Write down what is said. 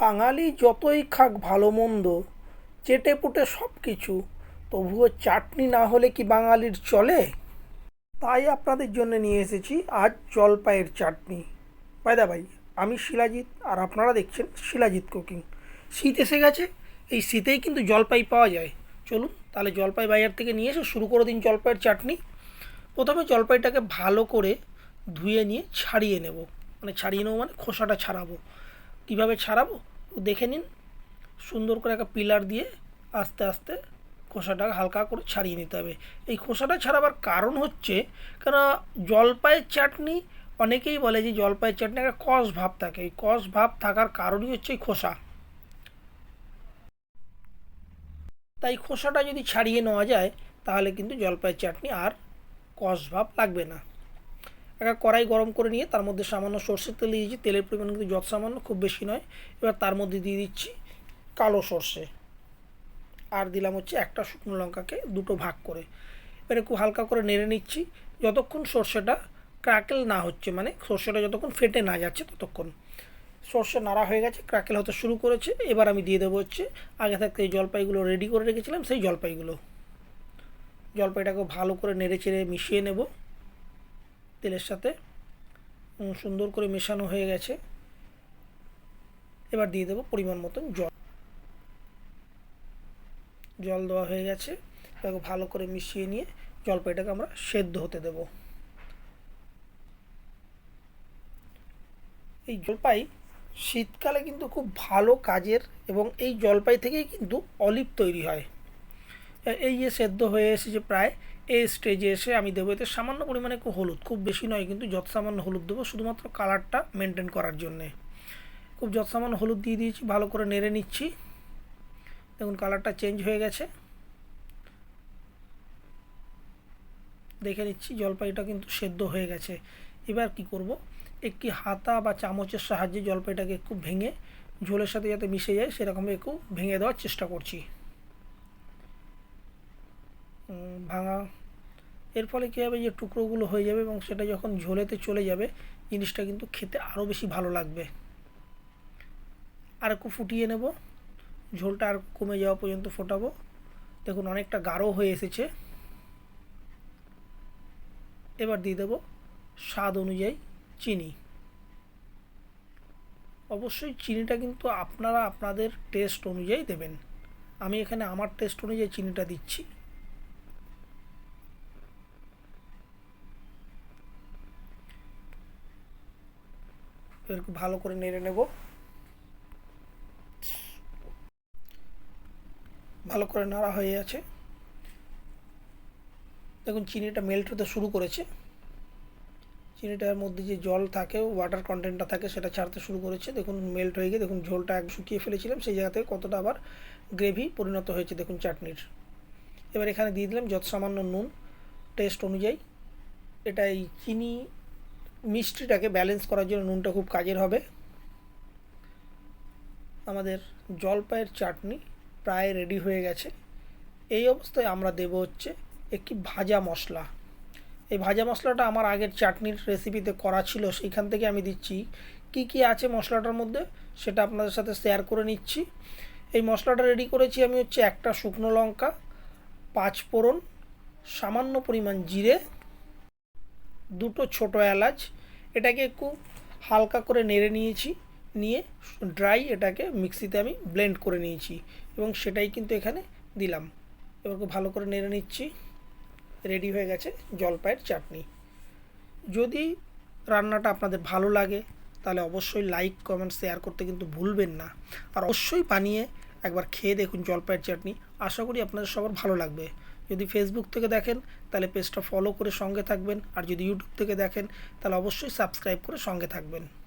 বাঙালি যতই খাক ভালো মন্দ, চেটে পুটে সব কিছু, তবুও চাটনি না হলে কি বাঙালির চলে? তাই আপনাদের জন্য নিয়ে এসেছি আজ জলপাইয়ের চাটনি। বাইদা ভাই আমি শিলাজিৎ, আর আপনারা দেখছেন শিলাজিৎ কুকিং। শীত এসে গেছে, এই শীতেই কিন্তু জলপাই পাওয়া যায়। চলুন, তাহলে জলপাই বাজার থেকে নিয়ে এসে শুরু করে দিন জলপাইয়ের চাটনি। প্রথমে জলপাইটাকে ভালো করে ধুয়ে নিয়ে ছাড়িয়ে নেব। মানে ছাড়িয়ে নেব মানে খোসাটা ছাড়াবো। কীভাবে ছাড়াবো? দেখে নিন। সুন্দর করে একটা পিলার দিয়ে আস্তে আস্তে খোসাটা হালকা করে ছাড়িয়ে নিতে হবে। এই খোসাটা ছাড়াবার কারণ হচ্ছে, কেন জলপাইয়ের চাটনি, অনেকেই বলে যে জলপাইয়ের চাটনি একটা কষ ভাব থাকে। এই কষ ভাব থাকার কারণই হচ্ছে এই খোসা। তাই খোসাটা যদি ছাড়িয়ে নেওয়া যায়, তাহলে কিন্তু জলপাইয়ের চাটনি আর কষ ভাব লাগবে না। একটা কড়াই গরম করে নিয়ে তার মধ্যে সামান্য সর্ষের তেল দিয়েছি তেলের পরিমাণ কিন্তু যত সামান্য খুব বেশি নয়। এবার তার মধ্যে দিয়ে দিচ্ছি কালো সর্ষে। আর দিলাম হচ্ছে একটা শুকনো লঙ্কাকে দুটো ভাগ করে। এবারে খুব হালকা করে নেড়ে নিচ্ছি। যতক্ষণ সর্ষেটা ক্রাকেল না হচ্ছে মানে সর্ষেটা যতক্ষণ ফেটে না যাচ্ছে ততক্ষণ। সর্ষে নাড়া হয়ে গেছে ক্রাকেল হতে শুরু করেছে। এবার আমি দিয়ে দেবো হচ্ছে, আগে থাকতে এই জলপাইগুলো রেডি করে রেখেছিলাম, সেই জলপাইগুলো। জলপাইটাকে ভালো করে নেড়ে চেড়ে মিশিয়ে নেব। তেলের সাথে সুন্দর করে মেশানো হয়ে গেছে। এবার দিয়ে দেবো পরিমাণ মতন জল। জল দেওয়া হয়ে গেছে। এটাকে ভালো করে মিশিয়ে নিয়ে জলপাইটাকে আমরা সেদ্ধ হতে দেব। এই জলপাই শীতকালে কিন্তু খুব ভালো কাজের এবং এই জলপাই থেকেই কিন্তু অলিভ তৈরি হয়। এই যে সেদ্ধ হয়ে এসেছে প্রায়, এই স্টেজে এসে আমি দেবো। এতে সামান্য পরিমাণে একটু হলুদ, খুব বেশি নয়, কিন্তু যত সামান্য হলুদ দেবো, শুধুমাত্র কালারটা মেনটেন করার জন্যে। খুব যত সামান্য হলুদ দিয়ে দিয়েছি, ভালো করে নেড়ে নিচ্ছি। দেখুন কালারটা চেঞ্জ হয়ে গেছে। দেখে নিচ্ছি জলপাইটা কিন্তু সেদ্ধ হয়ে গেছে। এবার কি করব? একটি হাতা বা চামচের সাহায্যে জলপাইটাকে একটু ভেঙে, ঝোলের সাথে যাতে মিশে যায় সেরকম একটু ভেঙে দেওয়ার চেষ্টা করছি। ভাঙা। এর ফলে কী হবে? যে টুকরোগুলো হয়ে যাবে এবং সেটা যখন ঝোলেতে চলে যাবে, জিনিসটা কিন্তু খেতে আরও বেশি ভালো লাগবে। আর একটু ফুটিয়ে নেব। ঝোলটা আর কমে যাওয়া পর্যন্ত ফোটাবো। দেখুন, অনেকটা গাঢ় হয়ে এসেছে। এবার দিয়ে দেবো স্বাদ অনুযায়ী চিনি। অবশ্যই চিনিটা কিন্তু আপনারা আপনাদের টেস্ট অনুযায়ী দেবেন। আমি এখানে আমার টেস্ট অনুযায়ী চিনিটা দিচ্ছি। এরকম ভালো করে নেড়ে নেব। ভালো করে নাড়া হয়ে আছে দেখুন, চিনিটা মেল্ট হতে শুরু করেছে। চিনিটার মধ্যে যে জল থাকে ওয়াটার কন্টেন্টটা থাকে, সেটা ছাড়তে শুরু করেছে। দেখুন মেল্ট হয়ে গিয়ে, দেখুন, ঝোলটা এক শুকিয়ে ফেলেছিলাম। সেই জায়গা থেকে কতটা আবার গ্রেভি পরিণত হয়েছে, দেখুন, চাটনির। এবার এখানে দিয়ে দিলাম যত সামান্য নুন। টেস্ট অনুযায়ী, এটা এই চিনি মিষ্টিটাকে ব্যালেন্স করার জন্য নুনটা খুব কাজের হবে। আমাদের জলপাইয়ের চাটনি প্রায় রেডি হয়ে গেছে। এই অবস্থায় আমরা দেব হচ্ছে একটি ভাজা মশলা। এই ভাজা মশলাটা আমার আগের চাটনির রেসিপিতে করা ছিল, সেইখান থেকে আমি দিচ্ছি। কি কি আছে মশলাটার মধ্যে, সেটা আপনাদের সাথে শেয়ার করে নিচ্ছি। এই মশলাটা রেডি করেছি আমি হচ্ছে একটা শুকনো লঙ্কা, পাঁচ ফোড়ন, সামান্য পরিমাণ জিরে দুটো ছোট এলাচ, এটাকে একটু হালকা করে নেড়ে নিয়েছি, নিয়ে ড্রাই এটাকে মিক্সিতে আমি ব্লেন্ড করে নিয়েছি এবং সেটাই কিন্তু এখানে দিলাম। এবার খুব ভালো করে নেড়ে নিচ্ছি রেডি হয়ে গেছে জলপাইয়ের চাটনি। যদি রান্নাটা আপনাদের ভালো লাগে, তাহলে অবশ্যই লাইক কমেন্ট শেয়ার করতে কিন্তু ভুলবেন না। আর অবশ্যই বানিয়ে একবার খেয়ে দেখুন জলপাইয়ের চাটনি। আশা করি আপনাদের সবার ভালো লাগবে। যদি ফেসবুক থেকে দেখেন, তাহলে পেজটা ফলো করে সঙ্গে থাকবেন। আর যদি ইউটিউব থেকে দেখেন, তাহলে অবশ্যই সাবস্ক্রাইব করে সঙ্গে থাকবেন।